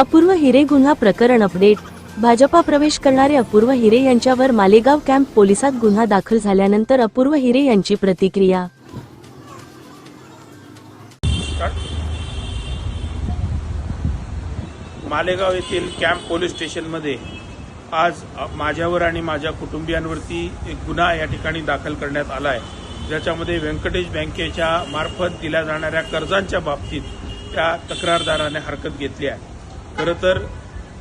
अपूर्व हिरे गुन्हा प्रकरण अपडेट. भाजपा प्रवेश करणारे अपूर्व हिरे यांच्यावर मालेगाव कॅम्प पोलिसात गुन्हा दाखल झाल्यानंतर अपूर्व हिरे यांची प्रतिक्रिया. मालेगाव येथील कॅम्प पोलीस स्टेशनमध्ये आज माझ्यावर आणि माझ्या कुटुंबियांवरती एक गुन्हा या ठिकाणी दाखल करण्यात आला आहे ज्याच्यामध्ये व्यंकटेश बँकेच्या मार्फत दिल्या जाणाऱ्या कर्जांच्या बाबतीत त्या तक्रारदाराने हरकत घेतली आहे. खरं तर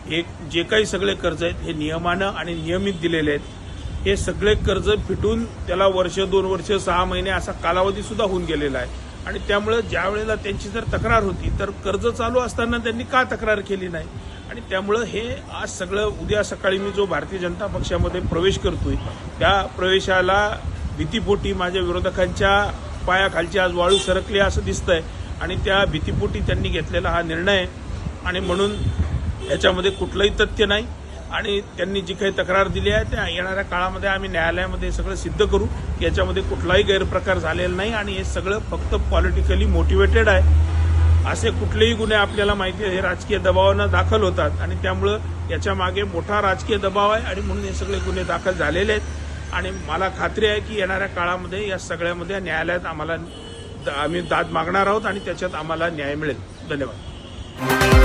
हे जे काही सगळे कर्ज आहेत हे नियमानं आणि नियमित दिलेले आहेत हे सगळे कर्ज फिटून त्याला वर्ष दोन वर्ष सहा महिने असा कालावधी सुद्धा होऊन गेलेला आहे. आणि त्यामुळे ज्या वेळेला त्यांची जर तक्रार होती तर कर्ज चालू असताना त्यांनी का तक्रार केली नाही? आणि त्यामुळं हे आज सगळं उद्या सकाळी मी जो भारतीय जनता पक्षामध्ये प्रवेश करतोय त्या प्रवेशाला भीतीपोटी माझ्या विरोधकांच्या पायाखालची आज वाळू सरकली असं दिसतंय. आणि त्या भीतीपोटी त्यांनी घेतलेला हा निर्णय आणि म्हणून याच्यामध्ये कुठलंही तथ्य नाही. आणि त्यांनी जी काही तक्रार दिली आहे त्या येणाऱ्या काळामध्ये आम्ही न्यायालयामध्ये सगळं सिद्ध करू की याच्यामध्ये कुठलाही गैरप्रकार झालेला नाही आणि हे सगळं फक्त पॉलिटिकली मोटिवेटेड आहे. असे कुठलेही गुन्हे आपल्याला माहिती आहे हे राजकीय दबावानं दाखल होतात आणि त्यामुळं याच्या मागे मोठा राजकीय दबाव आहे आणि म्हणून हे सगळे गुन्हे दाखल झालेले आहेत. आणि मला खात्री आहे की येणाऱ्या काळामध्ये या सगळ्यामध्ये न्यायालयात आम्हाला आम्ही दाद मागणार आहोत आणि त्याच्यात आम्हाला न्याय मिळेल. धन्यवाद.